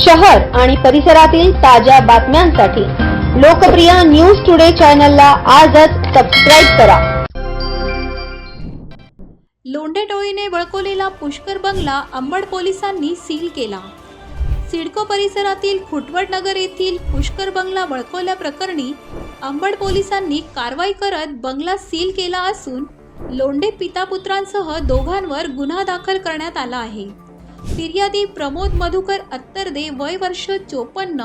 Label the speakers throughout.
Speaker 1: शहर आणि परिसरातील ताज्या बातम्यांसाठी लोकप्रिय न्यूज टुडे चॅनलला आजच सबस्क्राईब करा.
Speaker 2: लोंढे टोळीने बळकवलेला पुष्कर बंगला अंबड पोलिसांनी सील केला. सिडको परिसरातील खुटवट नगर येथील पुष्कर बंगला बळकवल्याप्रकरणी अंबड पोलिसांनी कारवाई करत बंगला सील केला असून लोंढे पिता पुत्रांसह दोघांवर गुन्हा दाखल करण्यात आला आहे. फिर्यादी प्रमोद मधुकर अत्तरदे वय वर्ष चोपन्न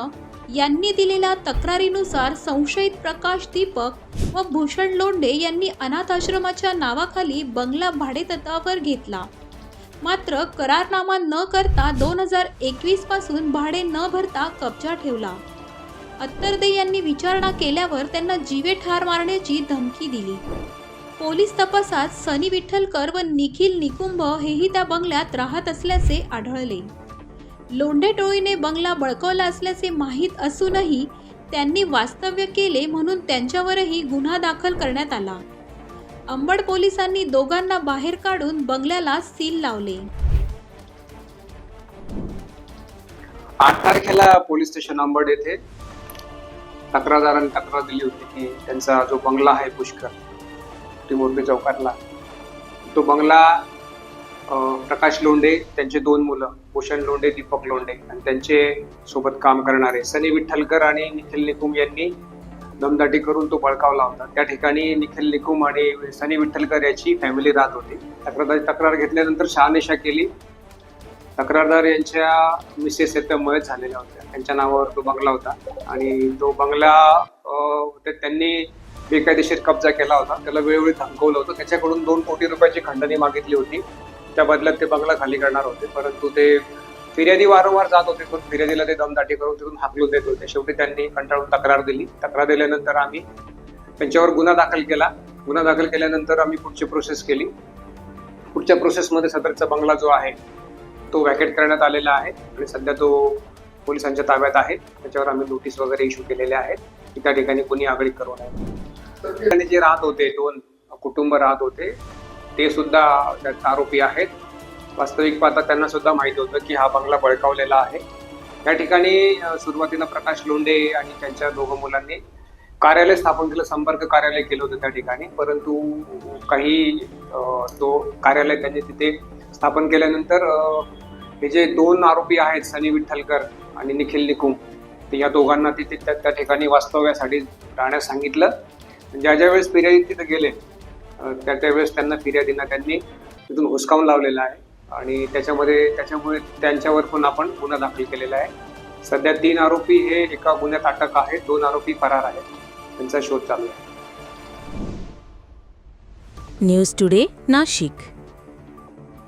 Speaker 2: यांनी दिलेल्या तक्रारीनुसार संशयित प्रकाश दीपक व भूषण लोंढे यांनी अनाथ आश्रमाच्या नावाखाली बंगला भाडेतत्वावर घेतला. मात्र करारनामा न करता दोन हजार एकवीसपासून भाडे न भरता कब्जा ठेवला. अत्तरदे यांनी विचारणा केल्यावर त्यांना जीवे ठार मारण्याची धमकी दिली. पोलीस तपासात सनी विठ्ठलकर व निखिल निकुंभ हेही त्या बंगल्यात राहत असल्याचे आढळले. लोंढे टोळीने बंगला बळकवला असल्याचे माहीत असूनही त्यांनी वास्तव्य केले म्हणून त्यांच्यावरही गुन्हा दाखल करण्यात आला. अंबड पोलिसांनी दोघांना बाहेर काढून बंगल्याला सील लावले.
Speaker 3: आठ तारखेला पोलीस स्टेशन अंबड येथे तक्रारदारांनी तक्रार दिली होती की त्यांचा जो बंगला आहे पुष्कर त्रिमूर्ती चौकातला. तो बंगला प्रकाश लोंढे त्यांचे दोन मुलं भूषण लोंढे दीपक लोंढे आणि त्यांचे सोबत काम करणारे सनी विठ्ठलकर आणि निखिल निकुम यांनी दमदाटी करून तो बळकावला होता. त्या ठिकाणी निखिल निकुम आणि सनी विठ्ठलकर याची फॅमिली राहत होती. तक्रार तक्रार घेतल्यानंतर शहानिशा केली. तक्रारदार यांच्या मिसेस आहेत त्या मयत झालेल्या होत्या. त्यांच्या नावावर तो बंगला होता. आणि तो बंगला त्यांनी बेकायदेशीर कब्जा केला होता. त्याला वेळोवेळी धमकवलं होतं. त्याच्याकडून दोन कोटी रुपयाची खंडणी मागितली होती. त्या बदल्यात ते बंगला खाली करणार होते. परंतु ते फिर्यादी वारंवार जात होते. पण फिर्यादीला ते दमदाटी करून तिथून हाकलून देत होते. शेवटी त्यांनी कंटाळून तक्रार दिली. तक्रार दिल्यानंतर आम्ही त्यांच्यावर गुन्हा दाखल केला. गुन्हा दाखल केल्यानंतर आम्ही पुढची प्रोसेस केली. पुढच्या प्रोसेसमध्ये सदरचा बंगला जो आहे तो वॅकेट करण्यात आलेला आहे. आणि सध्या तो पोलिसांच्या ताब्यात आहे. त्याच्यावर आम्ही नोटीस वगैरे इश्यू केलेल्या आहेत. की त्या ठिकाणी कोणी आगळीक करू नये. आणि जे राहत होते दोन कुटुंब राहत होते ते सुद्धा त्यात आरोपी आहेत. वास्तविक पाहता त्यांना सुद्धा माहिती होतं की हा बंगला बळकावलेला आहे. या ठिकाणी सुरुवातीला प्रकाश लोंढे आणि त्यांच्या दोघं मुलांनी कार्यालय स्थापन केलं संपर्क कार्यालय केलं होतं त्या ठिकाणी. परंतु काही तो कार्यालय त्यांनी तिथे स्थापन केल्यानंतर हे जे दोन आरोपी आहेत सनी विठ्ठलकर आणि निखिल निकुम ते या दोघांना तिथे त्या त्या ठिकाणी वास्तव्यासाठी राहण्यास सांगितलं. ज्या ज्या वेळेस फिर्यादी तिथे गेले त्या त्यावेळेस त्यांना फिर्यादींना त्यांनी तिथून हुसकावून लावलेला आहे. आणि त्याच्यामध्ये त्याच्यामुळे त्यांच्यावर पण आपण गुन्हा दाखल केलेला आहे. सध्या तीन आरोपी हे एका गुन्ह्यात अटक आहेत दोन आरोपी फरार आहेत. त्यांचा शोध चालू आहे.
Speaker 4: News today Nashik.